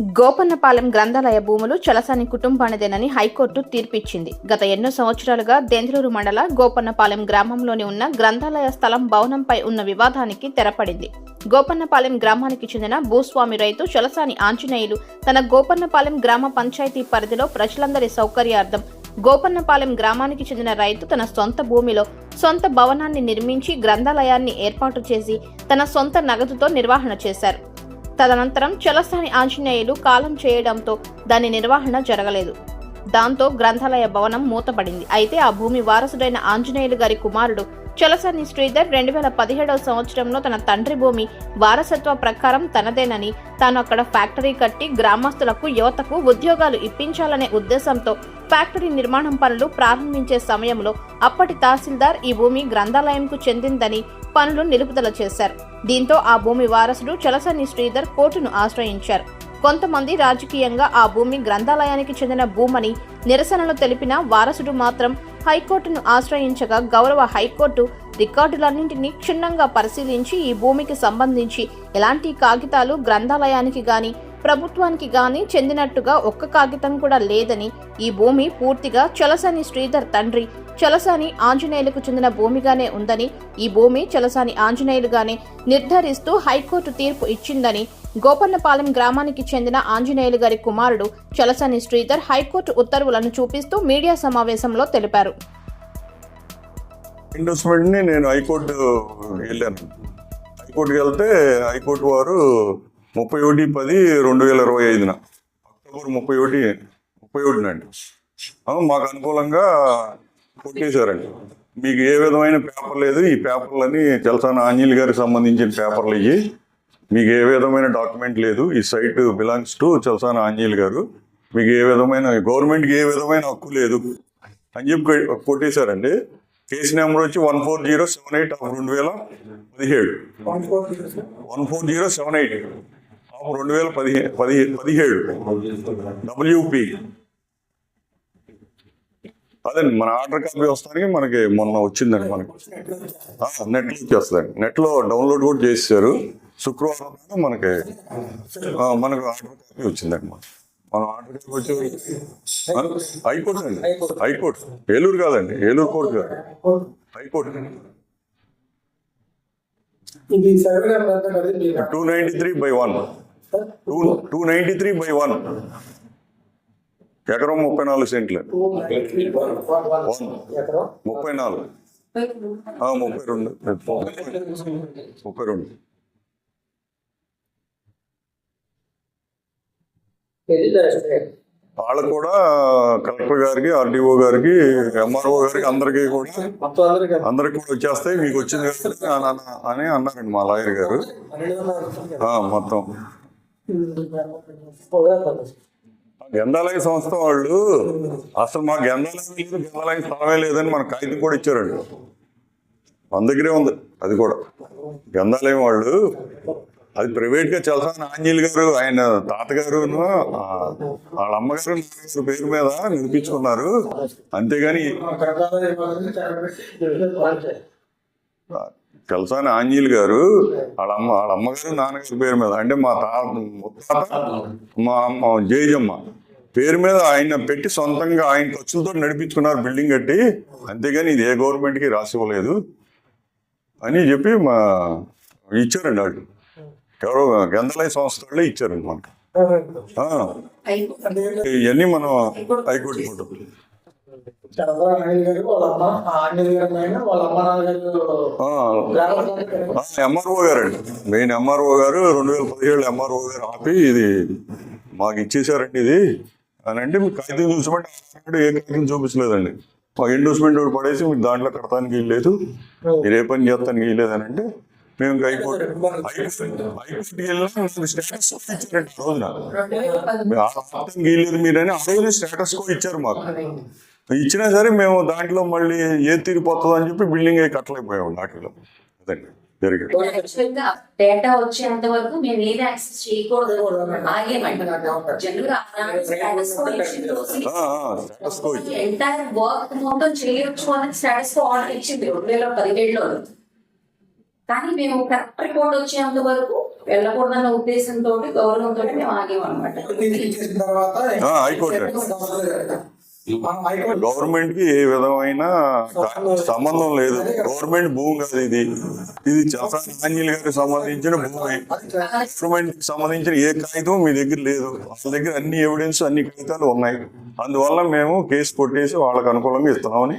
గోపన్నపాలెం గ్రంథాలయ భూములు చలసాని కుటుంబానిదేనని హైకోర్టు తీర్పిచ్చింది. గత ఎన్నో సంవత్సరాలుగా దెందులూరు మండల గోపన్నపాలెం గ్రామంలోని ఉన్న గ్రంథాలయ స్థలం భవనంపై ఉన్న వివాదానికి తెరపడింది. గోపన్నపాలెం గ్రామానికి చెందిన భూస్వామి రైతు చలసాని ఆంజనేయులు తన గోపన్నపాలెం గ్రామ పంచాయతీ పరిధిలో ప్రజలందరి సౌకర్యార్థం గోపన్నపాలెం గ్రామానికి చెందిన రైతు తన సొంత భూమిలో సొంత భవనాన్ని నిర్మించి గ్రంథాలయాన్ని ఏర్పాటు చేసి తన సొంత నగదుతో నిర్వహణ చేశారు. తదనంతరం చలస్థాని ఆంజనేయులు కాలం చేయడంతో దాని నిర్వహణ జరగలేదు. దాంతో గ్రంథాలయ భవనం మూతపడింది. అయితే ఆ భూమి వారసుడైన ఆంజనేయులు గారి కుమారుడు చలసాని శ్రీధర్ రెండు వేల పదిహేడవ సంవత్సరంలో తన తండ్రి భూమి వారసత్వ ప్రకారం తనదేనని తాను అక్కడ ఫ్యాక్టరీ కట్టి గ్రామస్తులకు యువతకు ఉద్యోగాలు ఇప్పించాలనే ఉద్దేశంతో ఫ్యాక్టరీ నిర్మాణం పనులు ప్రారంభించే సమయంలో అప్పటి తహసీల్దార్ ఈ భూమి గ్రంథాలయంకు చెందిందని పనులు నిలుపుదల చేశారు. దీంతో ఆ భూమి వారసుడు చలసని శ్రీధర్ కోర్టును ఆశ్రయించారు. కొంతమంది రాజకీయంగా ఆ భూమి గ్రంథాలయానికి చెందిన భూమని నిరసనలు తెలిపిన వారసుడు మాత్రం హైకోర్టును ఆశ్రయించగా గౌరవ హైకోర్టు రికార్డులన్నింటినీ క్షుణ్ణంగా పరిశీలించి ఈ భూమికి సంబంధించి ఎలాంటి కాగితాలు గ్రంథాలయానికి గాని ప్రభుత్వానికి గాని చెందినట్టుగా ఒక్క కాగితం కూడా లేదని ఈ భూమి పూర్తిగా చలసని శ్రీధర్ తండ్రి చలసాని ఆంజనేయులకు చెందిన భూమిగానే ఉందని ఈ భూమి చలసాని ఆంజనేయులుగానే నిర్ధారిస్తూ హైకోర్టు తీర్పు ఇచ్చిందని గోపన్నపాలెం గ్రామానికి చెందిన ఆంజనేయులు గారి కుమారుడు చలసాని శ్రీధర్ హైకోర్టు ఉత్తర్వులను చూపిస్తూ మీడియా సమావేశంలో తెలిపారు. నేను హైకోర్టు వెళ్ళాను. హైకోర్టుకి వెళ్తే హైకోర్టు వారు ముప్పై ఒకటి పది రెండు వేల ఇరవై ఐదున అక్టోబర్ ముప్పై ఒకటి ముప్పై ఒకటినండి మాకు అనుకూలంగా కొట్టేశారండి మీకు ఏ విధమైన పేపర్ లేదు ఈ పేపర్లని చలసాన ఆంజనేయులు గారికి సంబంధించిన పేపర్లు ఇవి మీకు ఏ విధమైన డాక్యుమెంట్ లేదు ఈ site belongs to Chalasana Anjaneyulu garu. మీకు ఏ విధమైన గవర్నమెంట్కి ఏ విధమైన హక్కు లేదు. అని చెప్పి కొట్టేశారండి కేసు నెంబర్ వచ్చి one four zero seven eight of రెండు వేల పదిహేడు. One four zero seven? Eight of రెండు వేల పదిహే పది పదిహేడు. డబ్ల్యూపి. అదండి మన ఆర్డర్ కాపీ వస్తానికి మనకి మొన్న వచ్చిందండి మనకి. నెట్లో వచ్చేస్తుందండి నెట్లో డౌన్లోడ్ కూడా చేశారు శుక్రవారం మనకి మనకు ఆర్డర్ కాపీ వచ్చిందండి మనకి మన ఆర్డర్ కాపీ వచ్చి హైకోర్టు అండి. High court. ఏలూరు కాదండి. ఏలూరు కోర్టు కాదు high court. Two ninety three by one. Two two ninety three by one. ఎకరం ముప్పై నాలుగు సెంట్లు. ముప్పై నాలుగు. ముప్పై రెండు. ముప్పై రెండు. వాళ్ళకు కూడా కలెక్టర్ గారికి ఆర్డీఓ గారికి ఎంఆర్ఓ గారికి అందరికీ కూడా అందరికి కూడా వచ్చేస్తాయి. మీకు వచ్చింది కదా అని అని అన్నారండి మా లాయర్ గారు. మొత్తం. గంధాలయ సంస్థ వాళ్ళు అసలు మా గంధాలయం లేదు గంధాలయం స్థలమే లేదని మన కాగితం కూడా ఇచ్చారండి. మన దగ్గరే ఉంది అది కూడా. గంధాలయం వాళ్ళు అది ప్రైవేట్గా చలసాని ఆంజనేయులు గారు ఆయన తాతగారు వాళ్ళ అమ్మగారు పేరు మీద నిరూపించుకున్నారు. అంతేగాని చలసాని ఆంజనేయులు గారు వాళ్ళ అమ్మ వాళ్ళ అమ్మగారు నాన్నగారి పేరు మీద అంటే మా తాత ముత్తాత మా అమ్మ జేజమ్మ పేరు మీద ఆయన పెట్టి సొంతంగా ఆయన ఖర్చులతో నడిపించుకున్నారు బిల్డింగ్ కట్టి. అంతేగాని ఇది ఏ గవర్నమెంట్కి రాసి ఇవ్వలేదు అని చెప్పి మా ఇచ్చారండి వాళ్ళు. ఎవరో గంధలయ సంస్థ వాళ్ళే ఇచ్చారండి మనకి ఇవన్నీ మనం హైకోర్టు చంద్రబాబు నాయుడు గారు వాళ్ళ అమ్మ ఆంజనేయ గారి పైన వాళ్ళ అమ్మ నాన్నగారు ఎంఆర్ఓ గారు అండి మెయిన్ ఎంఆర్ఓ గారు రెండు వేల పదిహేడు ఎంఆర్ఓ గారు ఆపి ఇది మాకు ఇచ్చేసారండి ఇది అని అంటే మీకు కాగితం చూసమంటే అక్కడ ఏ కాగితం చూపించలేదండి మాకు ఎండోస్మెంట్ ఒకటి పడేసి మీకు దాంట్లో కడతానికి వీల్లేదు మీరు ఏ పని చేస్తానికి వీల్లేదు అని అంటే మేము ఇంకా హైకోర్టు హైకోర్టు హైకోర్టుకి వెళ్ళినా స్టేటస్ ఇచ్చారండి ఆ రోజున మీరు ఆ వీల్లేదు మీరని ఆ రోజున స్టేటస్ కూడా ఇచ్చారు మాకు ఇచ్చినా సరే మేము దాంట్లో మళ్ళీ ఏ తీరిపోతుంది అని చెప్పి బిల్డింగ్ అయి కట్టలేకపోయాము వాటిలో అదండి జరిగింది. డేటా వచ్చేంత వరకు మేము ఏది యాక్సెస్ చేయకూడదు ఎంటైర్ వర్క్ మొత్తం చేయొచ్చు అని స్టేటస్ ఆర్డర్ ఇచ్చింది రెండు వేల పదిహేడులో కానీ మేము కరెక్ట్ రిపోర్ట్ వచ్చేంత వరకు వెళ్ళకూడదన్న ఉద్దేశంతో గౌరవంతో మేము ఆగామన్నమాట. హైకోర్టు. గవర్నమెంట్కి ఏ విధమైన సంబంధం లేదు. గవర్నమెంట్ భూమి కాదు ఇది. ఇది చలసాని గారికి సంబంధించిన భూమి. గవర్నమెంట్కి సంబంధించిన ఏ కాగితం మీ దగ్గర లేదు. వాళ్ళ దగ్గర అన్ని ఎవిడెన్స్ అన్ని కాగితాలు ఉన్నాయి. అందువల్ల మేము కేసు కొట్టేసి వాళ్ళకి అనుకూలంగా ఇస్తున్నామని